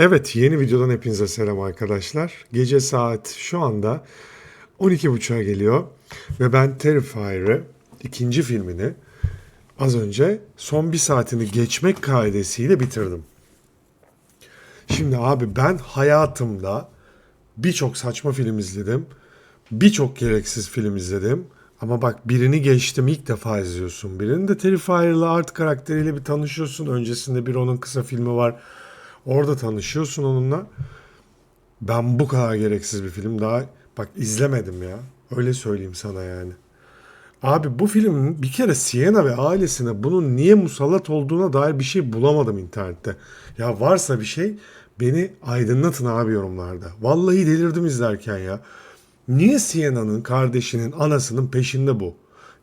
Evet yeni videodan hepinize selam arkadaşlar. Gece saat şu anda 12.30'a geliyor ve ben Terrifier'ı ikinci filmini az önce son bir saatini geçmek kaidesiyle bitirdim. Şimdi abi ben hayatımda birçok saçma film izledim. Birçok gereksiz film izledim. Ama bak birini geçtim ilk defa izliyorsun. Birini de Terrifier'la art karakteriyle bir tanışıyorsun. Öncesinde bir onun kısa filmi var. Orada tanışıyorsun onunla. Ben bu kadar gereksiz bir film daha bak izlemedim ya. Öyle söyleyeyim sana yani. Abi bu filmin bir kere Sienna ve ailesine bunun niye musallat olduğuna dair bir şey bulamadım internette. Ya varsa bir şey beni aydınlatın abi yorumlarda. Vallahi delirdim izlerken ya. Niye Sienna'nın kardeşinin anasının peşinde bu?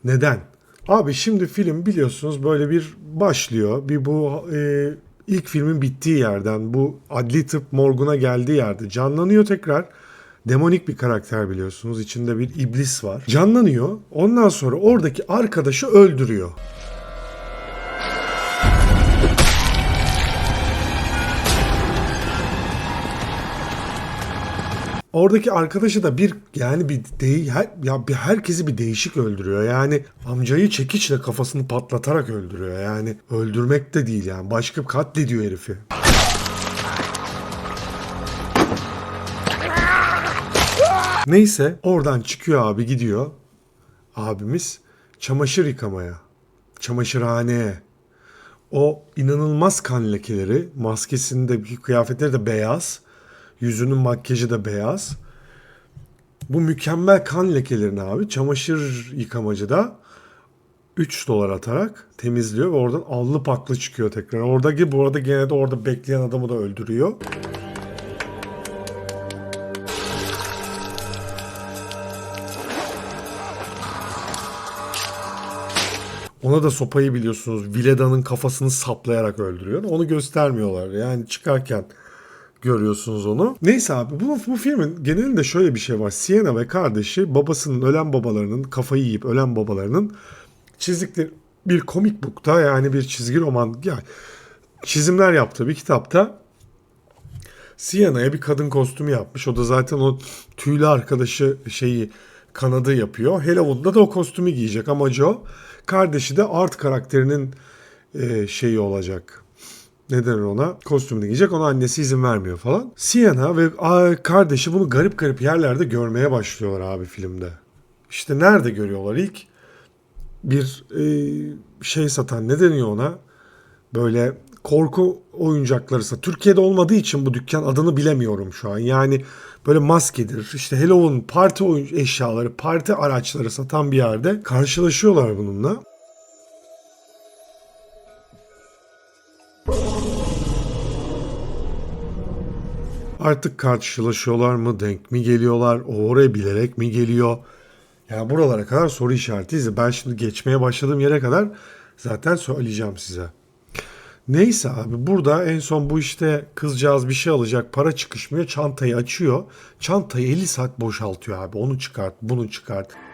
Neden? Abi şimdi film biliyorsunuz böyle bir başlıyor. Bir bu e, ilk filmin bittiği yerden bu adli tıp morguna geldiği yerde canlanıyor tekrar. Demonik bir karakter biliyorsunuz. İçinde bir iblis var. Canlanıyor. Ondan sonra oradaki arkadaşı öldürüyor. Oradaki arkadaşı da bir yani bir değil her, ya bir herkesi bir değişik öldürüyor. Yani amcayı çekiçle kafasını patlatarak öldürüyor. Yani öldürmek de değil yani başka katlediyor herifi. Neyse oradan çıkıyor abi gidiyor. Abimiz çamaşır yıkamaya. Çamaşırhaneye. O inanılmaz kan lekeleri, maskesinde kıyafetleri de beyaz. Yüzünün makyajı da beyaz. Bu mükemmel kan lekelerini abi çamaşır yıkamacıda 3 dolar atarak temizliyor ve oradan allı paklı çıkıyor tekrar. Oradaki bu arada gene de orada bekleyen adamı da öldürüyor. Ona da sopayı biliyorsunuz Vileda'nın kafasını saplayarak öldürüyor. Onu göstermiyorlar. Yani çıkarken görüyorsunuz onu. Neyse abi bu, bu filmin genelinde şöyle bir şey var. Sienna ve kardeşi babasının ölen babalarının kafayı yiyip ölen babalarının çizdikleri bir komik book'ta yani bir çizgi roman yani çizimler yaptığı bir kitapta Sienna'ya bir kadın kostümü yapmış. O da zaten o tüylü arkadaşı şeyi kanadı yapıyor. Halloween'da da o kostümü giyecek amacı o. Kardeşi de art karakterinin e, şeyi olacak. Ne denir ona? Kostümünü giyecek. Ona annesi izin vermiyor falan. Sienna ve kardeşi bunu garip garip yerlerde görmeye başlıyorlar abi filmde. İşte nerede görüyorlar ilk? Bir e, şey satan ne deniyor ona? Böyle korku oyuncakları sat. Türkiye'de olmadığı için bu dükkan adını bilemiyorum şu an. Yani böyle maskedir, işte Halloween parti oyun eşyaları, parti araçları satan bir yerde karşılaşıyorlar bununla. Artık karşılaşıyorlar mı, denk mi geliyorlar, o oraya bilerek mi geliyor? Yani buralara kadar soru işaretiyiz. Ben şimdi geçmeye başladığım yere kadar zaten söyleyeceğim size. Neyse abi burada en son bu işte kızcağız bir şey alacak para çıkışmıyor çantayı açıyor. Çantayı 50 saat boşaltıyor abi onu çıkart bunu çıkart.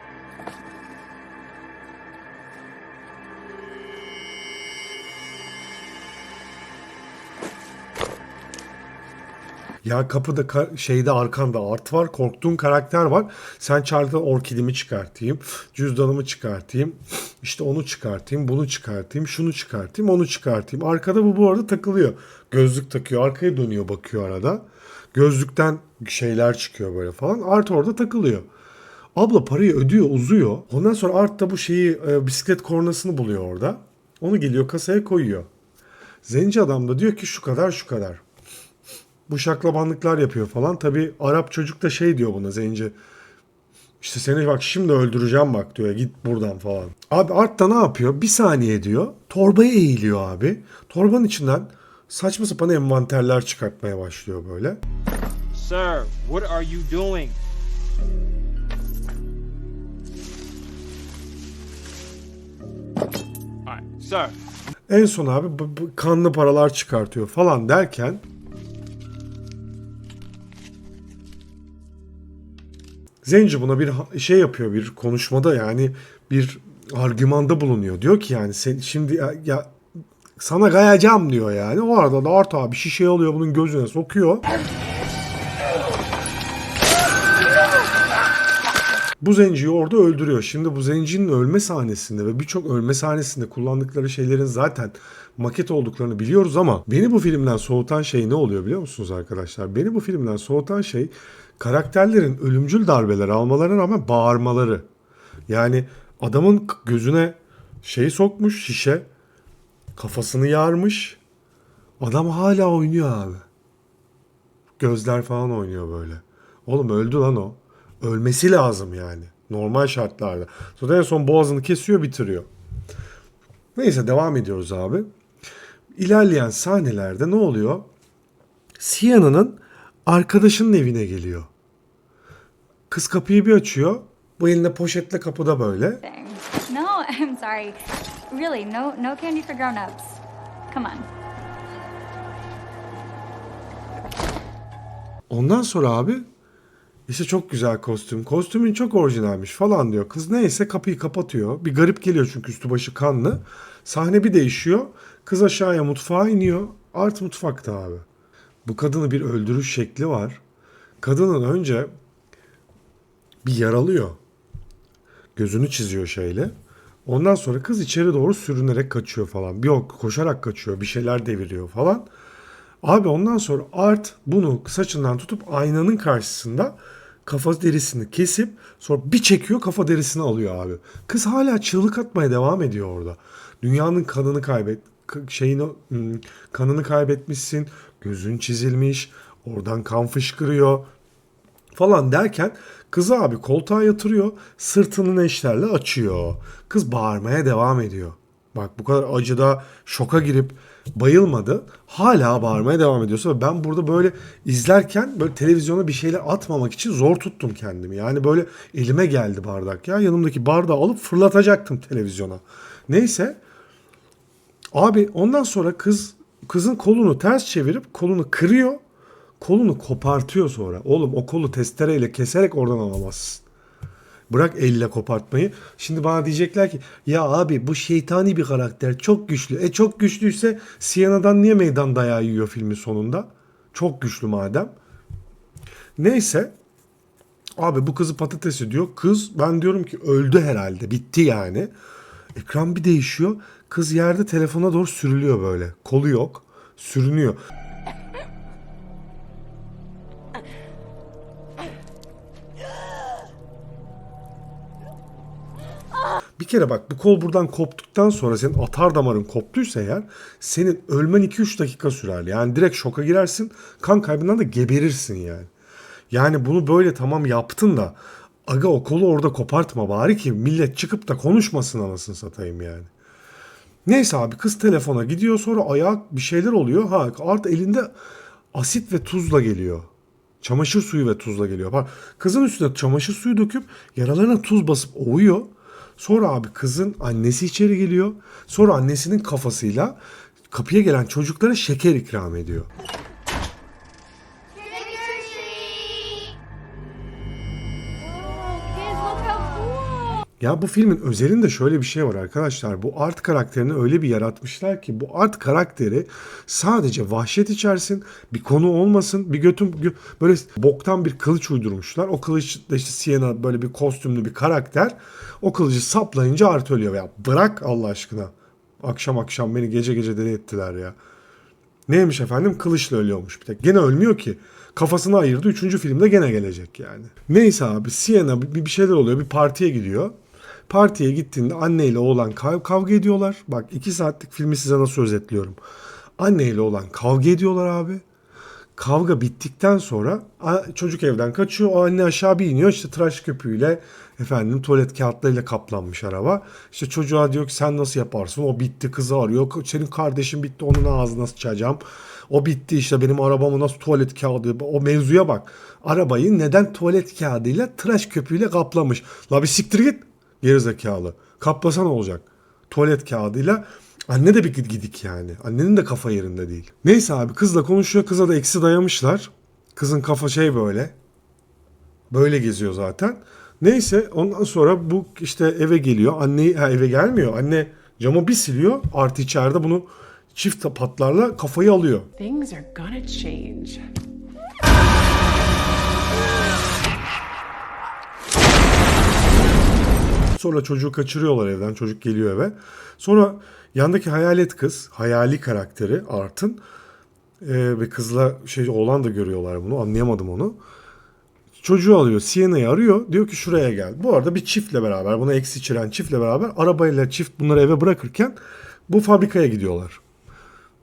Ya kapıda ka- şeyde arkanda art var. Korktuğun karakter var. Sen çağırdın orkidimi çıkartayım. Cüzdanımı çıkartayım. işte onu çıkartayım. Bunu çıkartayım. Şunu çıkartayım. Onu çıkartayım. Arkada bu bu arada takılıyor. Gözlük takıyor. Arkaya dönüyor bakıyor arada. Gözlükten şeyler çıkıyor böyle falan. Art orada takılıyor. Abla parayı ödüyor uzuyor. Ondan sonra Art da bu şeyi e, bisiklet kornasını buluyor orada. Onu geliyor kasaya koyuyor. Zenci adam da diyor ki şu kadar şu kadar bu şaklabanlıklar yapıyor falan. Tabi Arap çocuk da şey diyor buna zenci. İşte seni bak şimdi öldüreceğim bak diyor git buradan falan. Abi Art da ne yapıyor? Bir saniye diyor. Torbaya eğiliyor abi. Torbanın içinden saçma sapan envanterler çıkartmaya başlıyor böyle. Sir, what are you doing? Sir. En son abi kanlı paralar çıkartıyor falan derken Zenci buna bir şey yapıyor bir konuşmada yani bir argümanda bulunuyor. Diyor ki yani sen şimdi ya, ya sana kayacağım diyor yani. O arada da Art abi şişeyi alıyor bunun gözüne sokuyor. Bu zenciyi orada öldürüyor. Şimdi bu zencinin ölme sahnesinde ve birçok ölme sahnesinde kullandıkları şeylerin zaten maket olduklarını biliyoruz ama beni bu filmden soğutan şey ne oluyor biliyor musunuz arkadaşlar? Beni bu filmden soğutan şey karakterlerin ölümcül darbeler almalarına rağmen bağırmaları. Yani adamın gözüne şeyi sokmuş şişe kafasını yarmış. Adam hala oynuyor abi. Gözler falan oynuyor böyle. Oğlum öldü lan o. Ölmesi lazım yani. Normal şartlarda. Sonra en son boğazını kesiyor bitiriyor. Neyse devam ediyoruz abi. İlerleyen sahnelerde ne oluyor? Siena'nın arkadaşının evine geliyor. Kız kapıyı bir açıyor. Bu elinde poşetle kapıda böyle. No, I'm sorry. Really, no no candy for grown-ups. Come on. Ondan sonra abi işte çok güzel kostüm. Kostümün çok orijinalmiş falan diyor. Kız neyse kapıyı kapatıyor. Bir garip geliyor çünkü üstü başı kanlı. Sahne bir değişiyor. Kız aşağıya mutfağa iniyor. Art mutfakta abi. Bu kadını bir öldürüş şekli var. Kadının önce bir yaralıyor. Gözünü çiziyor şeyle. Ondan sonra kız içeri doğru sürünerek kaçıyor falan. Bir ok koşarak kaçıyor. Bir şeyler deviriyor falan. Abi ondan sonra Art bunu saçından tutup aynanın karşısında kafa derisini kesip sonra bir çekiyor kafa derisini alıyor abi. Kız hala çığlık atmaya devam ediyor orada. Dünyanın kanını kaybet şeyini hmm, kanını kaybetmişsin. Gözün çizilmiş. Oradan kan fışkırıyor falan derken kızı abi koltuğa yatırıyor. Sırtını neşterle açıyor. Kız bağırmaya devam ediyor. Bak bu kadar acıda şoka girip bayılmadı. Hala bağırmaya devam ediyorsa ve ben burada böyle izlerken böyle televizyona bir şeyler atmamak için zor tuttum kendimi. Yani böyle elime geldi bardak ya. Yanımdaki bardağı alıp fırlatacaktım televizyona. Neyse Abi ondan sonra kız kızın kolunu ters çevirip kolunu kırıyor. Kolunu kopartıyor sonra. Oğlum o kolu testereyle keserek oradan alamazsın. Bırak elle kopartmayı. Şimdi bana diyecekler ki ya abi bu şeytani bir karakter çok güçlü. E çok güçlüyse Siena'dan niye meydan dayağı yiyor filmin sonunda? Çok güçlü madem. Neyse Abi bu kızı patates ediyor. Kız ben diyorum ki öldü herhalde. Bitti yani. Ekran bir değişiyor. Kız yerde telefona doğru sürülüyor böyle. Kolu yok. Sürünüyor. Bir kere bak bu kol buradan koptuktan sonra senin atar damarın koptuysa eğer senin ölmen 2-3 dakika sürer. Yani direkt şoka girersin. Kan kaybından da geberirsin yani. Yani bunu böyle tamam yaptın da aga o kolu orada kopartma bari ki millet çıkıp da konuşmasın anasını satayım yani. Neyse abi kız telefona gidiyor sonra ayağa bir şeyler oluyor. Ha art elinde asit ve tuzla geliyor. Çamaşır suyu ve tuzla geliyor. Kızın üstüne çamaşır suyu döküp yaralarına tuz basıp ovuyor. Sonra abi kızın annesi içeri geliyor. Sonra annesinin kafasıyla kapıya gelen çocuklara şeker ikram ediyor. Ya bu filmin özelinde şöyle bir şey var arkadaşlar. Bu art karakterini öyle bir yaratmışlar ki bu art karakteri sadece vahşet içersin, bir konu olmasın, bir götüm gö- böyle boktan bir kılıç uydurmuşlar. O kılıç da işte Sienna böyle bir kostümlü bir karakter. O kılıcı saplayınca art ölüyor. Ya bırak Allah aşkına. Akşam akşam beni gece gece deli ettiler ya. Neymiş efendim? Kılıçla ölüyormuş bir tek. Gene ölmüyor ki. Kafasını ayırdı. Üçüncü filmde gene gelecek yani. Neyse abi Sienna bir şeyler oluyor. Bir partiye gidiyor. Partiye gittiğinde anneyle oğlan kav- kavga ediyorlar. Bak iki saatlik filmi size nasıl özetliyorum. Anneyle oğlan kavga ediyorlar abi. Kavga bittikten sonra çocuk evden kaçıyor. O anne aşağı bir iniyor. İşte tıraş köpüğüyle efendim tuvalet kağıtlarıyla kaplanmış araba. İşte çocuğa diyor ki sen nasıl yaparsın? O bitti kızı arıyor. Senin kardeşin bitti onun ağzına sıçacağım. O bitti işte benim arabamı nasıl tuvalet kağıdı. O mevzuya bak. Arabayı neden tuvalet kağıdıyla tıraş köpüğüyle kaplamış. La bir siktir git. Gerizekalı. Kaplasa ne olacak? Tuvalet kağıdıyla Anne de bir gidik yani. Annenin de kafa yerinde değil. Neyse abi kızla konuşuyor. Kıza da eksi dayamışlar. Kızın kafa şey böyle. Böyle geziyor zaten. Neyse ondan sonra bu işte eve geliyor. Anne ha, eve gelmiyor. Anne camı bir siliyor. Artı içeride bunu çift patlarla kafayı alıyor. Things are gonna change. Sonra çocuğu kaçırıyorlar evden. Çocuk geliyor eve. Sonra yandaki hayalet kız, hayali karakteri Art'ın e, ve kızla şey oğlan da görüyorlar bunu. Anlayamadım onu. Çocuğu alıyor. Siena'yı arıyor. Diyor ki şuraya gel. Bu arada bir çiftle beraber, buna eksi içiren çiftle beraber arabayla çift bunları eve bırakırken bu fabrikaya gidiyorlar.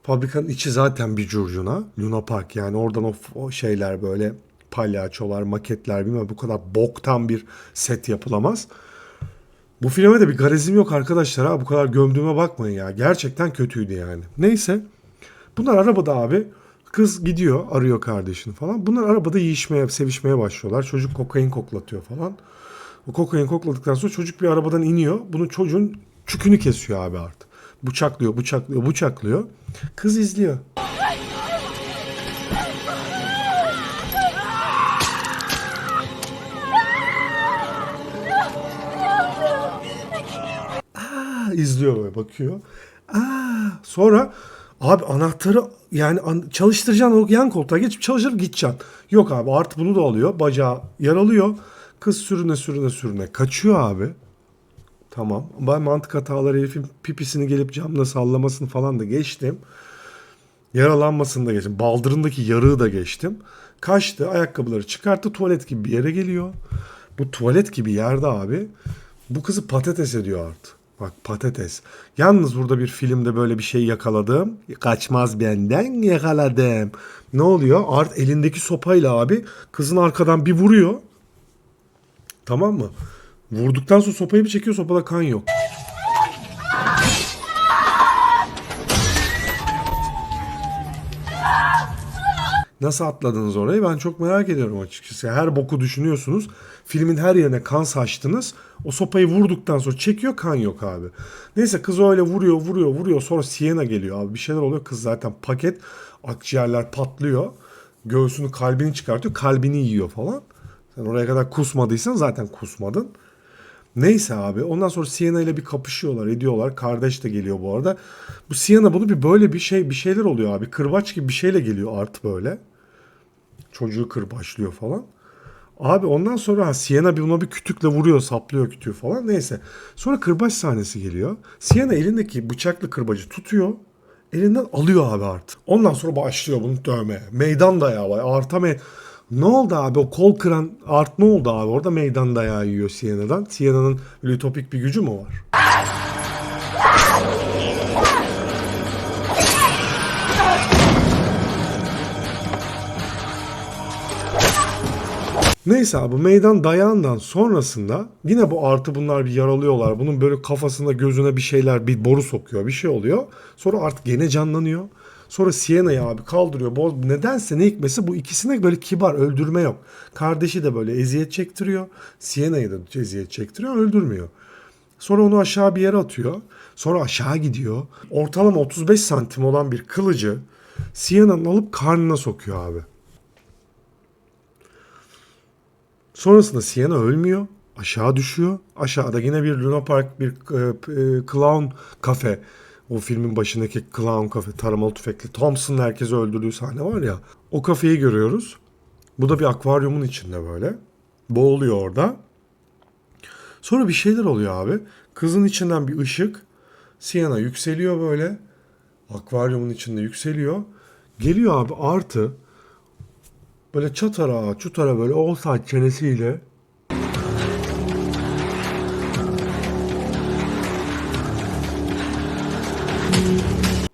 Fabrikanın içi zaten bir curcuna. Luna Park yani oradan o, o şeyler böyle palyaçolar, maketler bilmem bu kadar boktan bir set yapılamaz. Bu filme de bir garizim yok arkadaşlar ha. Bu kadar gömdüğüme bakmayın ya. Gerçekten kötüydü yani. Neyse. Bunlar arabada abi. Kız gidiyor arıyor kardeşini falan. Bunlar arabada yiyişmeye, sevişmeye başlıyorlar. Çocuk kokain koklatıyor falan. O kokain kokladıktan sonra çocuk bir arabadan iniyor. Bunun çocuğun çükünü kesiyor abi artık. Bıçaklıyor, bıçaklıyor, bıçaklıyor. Kız izliyor. İzliyor böyle bakıyor. Aa, sonra abi anahtarı yani an- çalıştıracaksın o yan koltuğa geçip çalışır gideceksin. Yok abi artı bunu da alıyor. Bacağı yaralıyor. Kız sürüne sürüne sürüne kaçıyor abi. Tamam. Ben mantık hataları herifin pipisini gelip camla sallamasını falan da geçtim. Yaralanmasını da geçtim. Baldırındaki yarığı da geçtim. Kaçtı. Ayakkabıları çıkarttı. Tuvalet gibi bir yere geliyor. Bu tuvalet gibi yerde abi bu kızı patates ediyor artık. Bak patates. Yalnız burada bir filmde böyle bir şey yakaladım. Kaçmaz benden yakaladım. Ne oluyor? Art elindeki sopayla abi kızın arkadan bir vuruyor. Tamam mı? Vurduktan sonra sopayı bir çekiyor sopada kan yok. Nasıl atladınız orayı ben çok merak ediyorum açıkçası. Her boku düşünüyorsunuz. Filmin her yerine kan saçtınız. O sopayı vurduktan sonra çekiyor kan yok abi. Neyse kız öyle vuruyor vuruyor vuruyor. Sonra Sienna geliyor abi. Bir şeyler oluyor. Kız zaten paket. Akciğerler patlıyor. Göğsünü kalbini çıkartıyor. Kalbini yiyor falan. Sen oraya kadar kusmadıysan zaten kusmadın. Neyse abi ondan sonra Sienna ile bir kapışıyorlar ediyorlar. Kardeş de geliyor bu arada. Bu Sienna bunu bir böyle bir şey bir şeyler oluyor abi. Kırbaç gibi bir şeyle geliyor art böyle. Çocuğu kırbaçlıyor falan. Abi ondan sonra ha, Sienna bir buna bir kütükle vuruyor saplıyor kütüğü falan neyse. Sonra kırbaç sahnesi geliyor. Sienna elindeki bıçaklı kırbacı tutuyor. Elinden alıyor abi art. Ondan sonra başlıyor bunu dövmeye. Meydan dayağı var. Arta me ne oldu abi o kol kıran art ne oldu abi orada meydan dayağı yiyor Sienna'dan. Sienna'nın öyle ütopik bir gücü mü var? Neyse abi meydan dayağından sonrasında yine bu artı bunlar bir yaralıyorlar. Bunun böyle kafasına gözüne bir şeyler bir boru sokuyor bir şey oluyor. Sonra artık gene canlanıyor. Sonra Sienna'yı abi kaldırıyor. Boz, nedense ne hikmesi bu ikisine böyle kibar öldürme yok. Kardeşi de böyle eziyet çektiriyor. Sienna'yı da eziyet çektiriyor öldürmüyor. Sonra onu aşağı bir yere atıyor. Sonra aşağı gidiyor. Ortalama 35 santim olan bir kılıcı Sienna'nın alıp karnına sokuyor abi. Sonrasında Sienna ölmüyor. Aşağı düşüyor. Aşağıda yine bir Luna Park bir e, e, clown kafe. O filmin başındaki clown kafe. Taramalı tüfekli. Thompson'ın herkesi öldürdüğü sahne var ya. O kafeyi görüyoruz. Bu da bir akvaryumun içinde böyle. Boğuluyor orada. Sonra bir şeyler oluyor abi. Kızın içinden bir ışık. Sienna yükseliyor böyle. Akvaryumun içinde yükseliyor. Geliyor abi artı böyle çatara çutara böyle side çenesiyle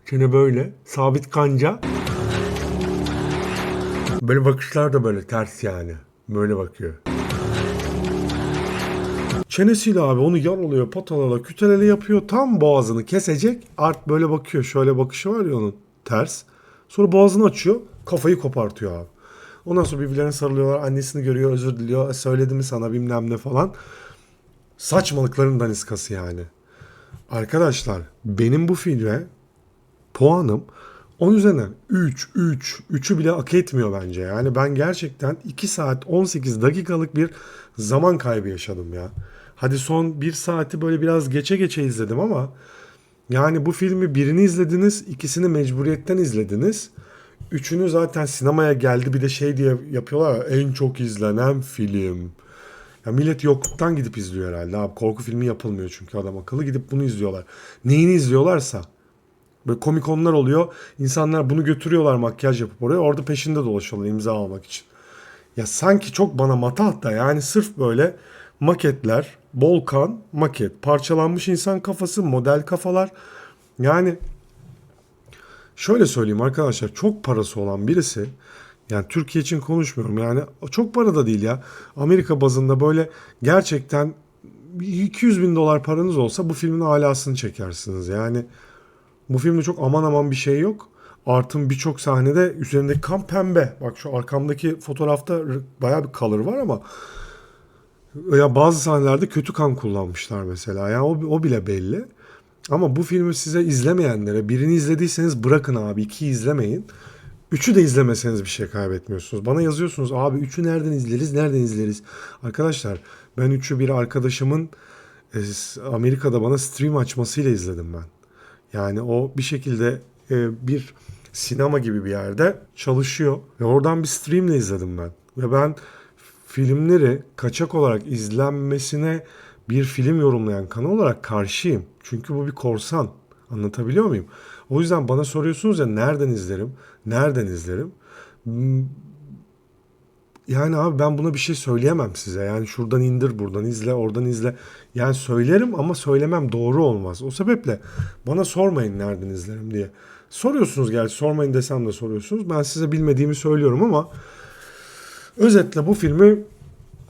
Çene böyle sabit kanca böyle bakışlar da böyle ters yani böyle bakıyor. Çenesiyle abi onu yaralıyor, patalala, kütelele yapıyor. Tam boğazını kesecek. Art böyle bakıyor. Şöyle bakışı var ya onun ters. Sonra boğazını açıyor. Kafayı kopartıyor abi. Ondan sonra birbirlerine sarılıyorlar. Annesini görüyor, özür diliyor. "E, Söyledi mi sana bilmem ne falan. Saçmalıkların daniskası yani. Arkadaşlar benim bu filme puanım 10 üzerinden 3, 3, 3'ü bile hak etmiyor bence. Yani ben gerçekten 2 saat 18 dakikalık bir zaman kaybı yaşadım ya. Hadi son 1 saati böyle biraz geçe geçe izledim ama Yani bu filmi birini izlediniz, ikisini mecburiyetten izlediniz. Üçünü zaten sinemaya geldi bir de şey diye yapıyorlar ya, en çok izlenen film. Ya millet yokluktan gidip izliyor herhalde abi. Korku filmi yapılmıyor çünkü adam akıllı gidip bunu izliyorlar. Neyini izliyorlarsa. Böyle komik onlar oluyor. İnsanlar bunu götürüyorlar makyaj yapıp oraya. Orada peşinde dolaşıyorlar imza almak için. Ya sanki çok bana matah da yani sırf böyle maketler, bol kan, maket, parçalanmış insan kafası, model kafalar. Yani şöyle söyleyeyim arkadaşlar çok parası olan birisi yani Türkiye için konuşmuyorum yani çok para da değil ya. Amerika bazında böyle gerçekten 200 bin dolar paranız olsa bu filmin alasını çekersiniz. Yani bu filmde çok aman aman bir şey yok. Artın birçok sahnede üzerindeki kan pembe. Bak şu arkamdaki fotoğrafta bayağı bir color var ama ya bazı sahnelerde kötü kan kullanmışlar mesela. Yani o, o bile belli. Ama bu filmi size izlemeyenlere birini izlediyseniz bırakın abi ikiyi izlemeyin. Üçü de izlemeseniz bir şey kaybetmiyorsunuz. Bana yazıyorsunuz abi üçü nereden izleriz nereden izleriz. Arkadaşlar ben üçü bir arkadaşımın e, Amerika'da bana stream açmasıyla izledim ben. Yani o bir şekilde e, bir sinema gibi bir yerde çalışıyor. Ve oradan bir streamle izledim ben. Ve ben filmleri kaçak olarak izlenmesine bir film yorumlayan kanal olarak karşıyım. Çünkü bu bir korsan. Anlatabiliyor muyum? O yüzden bana soruyorsunuz ya nereden izlerim? Nereden izlerim? Yani abi ben buna bir şey söyleyemem size. Yani şuradan indir, buradan izle, oradan izle. Yani söylerim ama söylemem doğru olmaz. O sebeple bana sormayın nereden izlerim diye. Soruyorsunuz gerçi sormayın desem de soruyorsunuz. Ben size bilmediğimi söylüyorum ama özetle bu filmi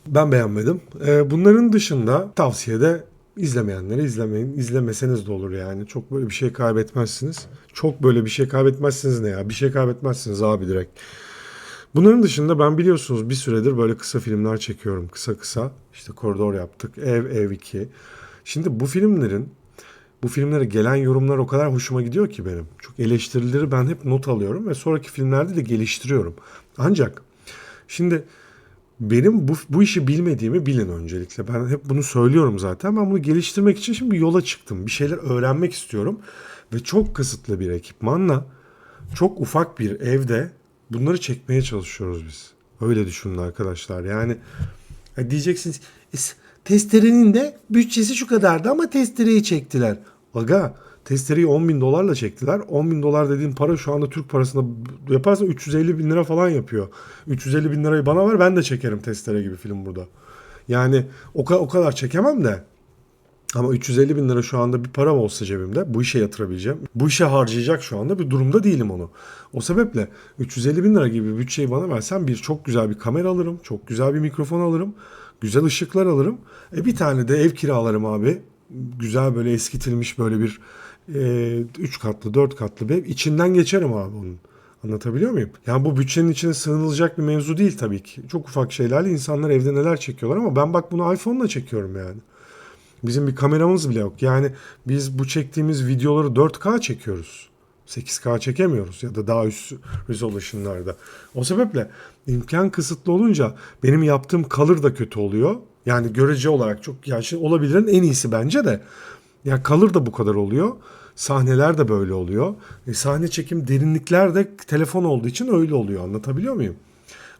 ben beğenmedim. Ee, bunların dışında tavsiyede izlemeyenleri izlemeyin. İzlemeseniz de olur yani. Çok böyle bir şey kaybetmezsiniz. Çok böyle bir şey kaybetmezsiniz ne ya? Bir şey kaybetmezsiniz abi direkt. Bunların dışında ben biliyorsunuz bir süredir böyle kısa filmler çekiyorum. Kısa kısa. İşte Koridor yaptık. Ev, Ev 2. Şimdi bu filmlerin bu filmlere gelen yorumlar o kadar hoşuma gidiyor ki benim. Çok eleştirileri ben hep not alıyorum ve sonraki filmlerde de geliştiriyorum. Ancak şimdi benim bu, bu işi bilmediğimi bilin öncelikle. Ben hep bunu söylüyorum zaten. Ben bunu geliştirmek için şimdi yola çıktım. Bir şeyler öğrenmek istiyorum. Ve çok kısıtlı bir ekipmanla çok ufak bir evde bunları çekmeye çalışıyoruz biz. Öyle düşünün arkadaşlar. Yani ya diyeceksiniz "E, testerenin de bütçesi şu kadardı ama testereyi çektiler. Aga testereyi 10 bin dolarla çektiler. 10 bin dolar dediğim para şu anda Türk parasında yaparsa 350 bin lira falan yapıyor. 350 bin lirayı bana ver ben de çekerim testere gibi film burada. Yani o, o kadar çekemem de ama 350 bin lira şu anda bir param olsa cebimde bu işe yatırabileceğim. Bu işe harcayacak şu anda bir durumda değilim onu. O sebeple 350 bin lira gibi bir bütçeyi bana versen bir çok güzel bir kamera alırım. Çok güzel bir mikrofon alırım. Güzel ışıklar alırım. E bir tane de ev kiralarım abi. Güzel böyle eskitilmiş böyle bir 3 katlı 4 katlı bir ev. İçinden geçerim abi onun. Anlatabiliyor muyum? Yani bu bütçenin içine sığınılacak bir mevzu değil tabii ki. Çok ufak şeylerle insanlar evde neler çekiyorlar ama ben bak bunu iPhone'la çekiyorum yani. Bizim bir kameramız bile yok. Yani biz bu çektiğimiz videoları 4K çekiyoruz. 8K çekemiyoruz ya da daha üst resolution'larda. O sebeple imkan kısıtlı olunca benim yaptığım kalır da kötü oluyor. Yani görece olarak çok yani şey olabilerin en iyisi bence de. Ya kalır da bu kadar oluyor. Sahneler de böyle oluyor. E, sahne çekim derinlikler de telefon olduğu için öyle oluyor. Anlatabiliyor muyum?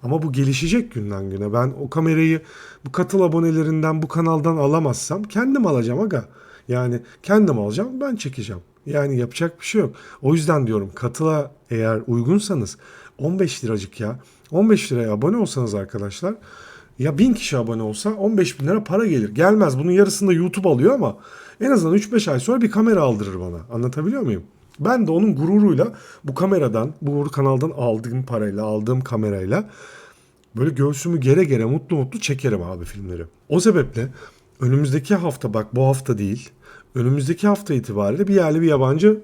Ama bu gelişecek günden güne. Ben o kamerayı bu katıl abonelerinden bu kanaldan alamazsam kendim alacağım aga. Yani kendim alacağım ben çekeceğim. Yani yapacak bir şey yok. O yüzden diyorum katıla eğer uygunsanız 15 liracık ya. 15 liraya abone olsanız arkadaşlar ya 1000 kişi abone olsa 15 bin lira para gelir. Gelmez bunun yarısını da YouTube alıyor ama en azından 3-5 ay sonra bir kamera aldırır bana. Anlatabiliyor muyum? Ben de onun gururuyla bu kameradan, bu kanaldan aldığım parayla, aldığım kamerayla böyle göğsümü gere gere mutlu mutlu çekerim abi filmleri. O sebeple önümüzdeki hafta bak bu hafta değil. Önümüzdeki hafta itibariyle bir yerli bir yabancı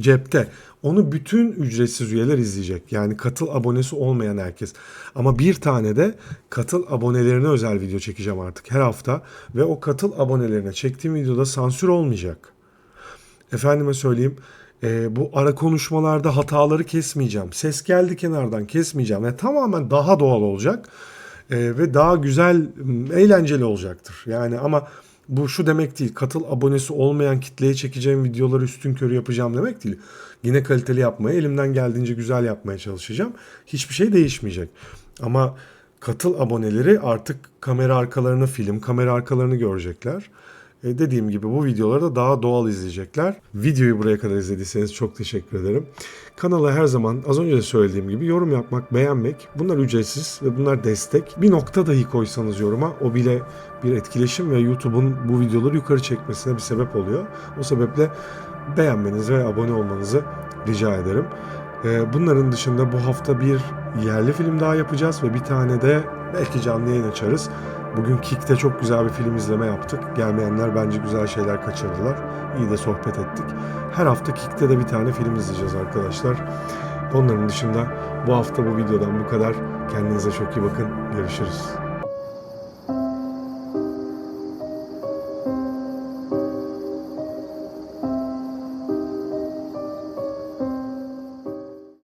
cepte. Onu bütün ücretsiz üyeler izleyecek. Yani katıl abonesi olmayan herkes. Ama bir tane de katıl abonelerine özel video çekeceğim artık her hafta. Ve o katıl abonelerine çektiğim videoda sansür olmayacak. Efendime söyleyeyim e, bu ara konuşmalarda hataları kesmeyeceğim. Ses geldi kenardan kesmeyeceğim. Yani tamamen daha doğal olacak. E, ve daha güzel, eğlenceli olacaktır. Yani ama Bu şu demek değil. Katıl abonesi olmayan kitleye çekeceğim videoları üstün körü yapacağım demek değil. Yine kaliteli yapmaya, elimden geldiğince güzel yapmaya çalışacağım. Hiçbir şey değişmeyecek. Ama katıl aboneleri artık kamera arkalarını film, kamera arkalarını görecekler. E, dediğim gibi bu videoları da daha doğal izleyecekler. Videoyu buraya kadar izlediyseniz çok teşekkür ederim. Kanala her zaman az önce de söylediğim gibi yorum yapmak, beğenmek bunlar ücretsiz ve bunlar destek. Bir nokta dahi koysanız yoruma o bile bir etkileşim ve YouTube'un bu videoları yukarı çekmesine bir sebep oluyor. O sebeple beğenmenizi ve abone olmanızı rica ederim. Ee, Bunların dışında bu hafta bir yerli film daha yapacağız ve bir tane de belki canlı yayın açarız. Bugün Kick'te çok güzel bir film izleme yaptık. Gelmeyenler bence güzel şeyler kaçırdılar. İyi de sohbet ettik. Her hafta Kick'te de bir tane film izleyeceğiz arkadaşlar. Onların dışında bu hafta bu videodan bu kadar. Kendinize çok iyi bakın. Görüşürüz.